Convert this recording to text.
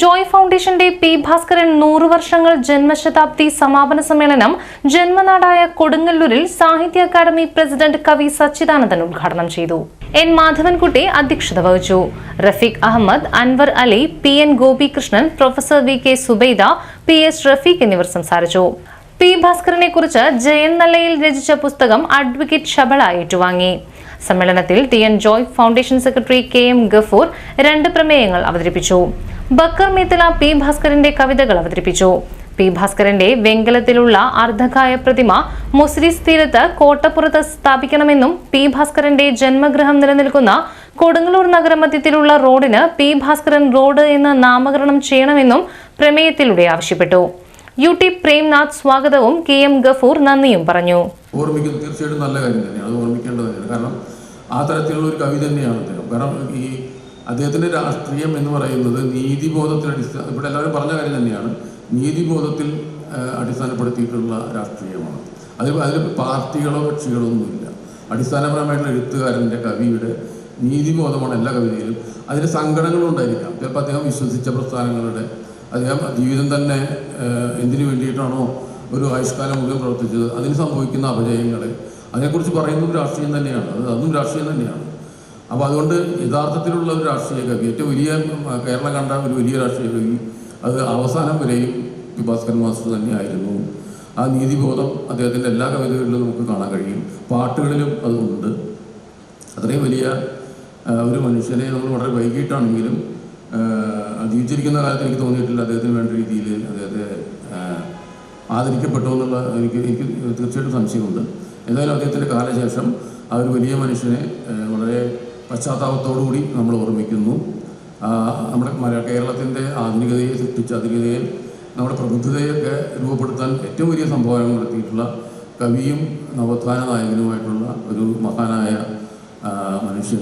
ജോയ് ഫൗണ്ടേഷന്റെ പി ഭാസ്കരൻ നൂറ് വർഷങ്ങൾ ജന്മശതാബ്ദി സമാപന സമ്മേളനം ജന്മനാടായ കൊടുങ്ങല്ലൂരിൽ സാഹിത്യ അക്കാദമി പ്രസിഡന്റ് കവി സച്ചിദാനന്ദൻ ഉദ്ഘാടനം ചെയ്തു. എൻ മാധവൻകുട്ടി അധ്യക്ഷത വഹിച്ചു. Rafeeq Ahmed Anwar Ali P N Gopikrishnan professor V K Zubaida P S Rafeeq എന്നിവർ സംസാരിച്ചു. പി ഭാസ്കരനെ കുറിച്ച് ജയൻ നല്ലയിൽ രചിച്ച പുസ്തകം അഡ്വക്കേറ്റ് ഷബള ഏറ്റുവാങ്ങി. സമ്മേളനത്തിൽ T N Joy foundation secretary K M Gafoor രണ്ട് പ്രമേയങ്ങൾ അവതരിപ്പിച്ചു. ബക്കർ മേത്തല പി ഭാസ്കരന്റെ കവിതകൾ അവതരിപ്പിച്ചു. പി ഭാസ്കരന്റെ വെങ്കലത്തിലുള്ള അർദ്ധകായ പ്രതിമ മുസ്ലിസ് തീരത്ത് കോട്ടപ്പുറത്ത് സ്ഥാപിക്കണമെന്നും പി ഭാസ്കരന്റെ ജന്മഗൃഹം നിലനിൽക്കുന്ന കൊടുങ്ങല്ലൂർ നഗരമധ്യത്തിലുള്ള റോഡിന് പി ഭാസ്കരൻ റോഡ് എന്ന് നാമകരണം ചെയ്യണമെന്നും പ്രമേയത്തിലൂടെ ആവശ്യപ്പെട്ടു. യു ടി പ്രേംനാഥ് സ്വാഗതവും കെ എം ഗഫൂർ നന്ദിയും പറഞ്ഞു. ഓർമ്മിക്കുന്നത് തീർച്ചയായിട്ടും നല്ല കാര്യം തന്നെയാണ്. അത് ഓർമ്മിക്കേണ്ടത് കാരണം ആ തരത്തിലുള്ള ഒരു കവി തന്നെയാണ് കാരണം ഈ അദ്ദേഹത്തിന്റെ രാഷ്ട്രീയം എന്ന് പറയുന്നത് നീതിബോധത്തിൽ അടിസ്ഥാന ഇവിടെ എല്ലാവരും പറഞ്ഞ കാര്യം തന്നെയാണ്. നീതിബോധത്തിൽ അടിസ്ഥാനപ്പെടുത്തിയിട്ടുള്ള രാഷ്ട്രീയമാണ്. അതിൽ അതിൽ പാർട്ടികളോ കക്ഷികളോ ഒന്നുമില്ല. അടിസ്ഥാനപരമായിട്ടുള്ള എഴുത്തുകാരന്റെ കവിയുടെ നീതിബോധമാണ് എല്ലാ കവിതയിലും. അതിന് സങ്കടങ്ങളും ഉണ്ടായിരിക്കാം. ചിലപ്പോൾ അദ്ദേഹം വിശ്വസിച്ച പ്രസ്ഥാനങ്ങളുടെ അദ്ദേഹം ജീവിതം തന്നെ എന്തിനു വേണ്ടിയിട്ടാണോ ഒരു ആയുഷ്കാലം മുഴുവൻ പ്രവർത്തിച്ചത്? അതിന് സംഭവിക്കുന്ന അപജയങ്ങൾ അതിനെക്കുറിച്ച് പറയുന്നതും രാഷ്ട്രീയം തന്നെയാണ്. അത് അതും രാഷ്ട്രീയം തന്നെയാണ്. അപ്പോൾ അതുകൊണ്ട് യഥാർത്ഥത്തിലുള്ള ഒരു രാഷ്ട്രീയ കവി ഏറ്റവും വലിയ കേരളം കണ്ട ഒരു വലിയ രാഷ്ട്രീയ കവി അത് അവസാനം വരെയും പി. ഭാസ്കരൻ മാസ്റ്റർ തന്നെയായിരുന്നു. ആ നീതിബോധം അദ്ദേഹത്തിന്റെ എല്ലാ കവിതകളിലും നമുക്ക് കാണാൻ കഴിയും. പാട്ടുകളിലും അതുണ്ട്. അത്രയും വലിയ ഒരു മനുഷ്യനെ നമ്മൾ വളരെ വൈകിട്ടാണെങ്കിലും ജീവിച്ചിരിക്കുന്ന കാലത്ത് എനിക്ക് തോന്നിയിട്ടില്ല അദ്ദേഹത്തിന് വേണ്ട രീതിയിൽ അദ്ദേഹത്തെ ആദരിക്കപ്പെട്ടു എന്നുള്ള എനിക്ക് എനിക്ക് തീർച്ചയായിട്ടും സംശയമുണ്ട്. എന്തായാലും അദ്ദേഹത്തിന്റെ കാലശേഷം ആ ഒരു വലിയ മനുഷ്യനെ വളരെ പശ്ചാത്താപത്തോടുകൂടി നമ്മൾ ഓർമ്മിക്കുന്നു. നമ്മുടെ മലയാള കേരളത്തിന്റെ ആധുനികതയെ സൃഷ്ടിച്ച അധികതയിൽ നമ്മുടെ പ്രബുദ്ധതയൊക്കെ രൂപപ്പെടുത്താൻ ഏറ്റവും വലിയ സംഭാവന നടത്തിയിട്ടുള്ള കവിയും നവോത്ഥാന നായകനുമായിട്ടുള്ള ഒരു മഹാനായ മനുഷ്യൻ.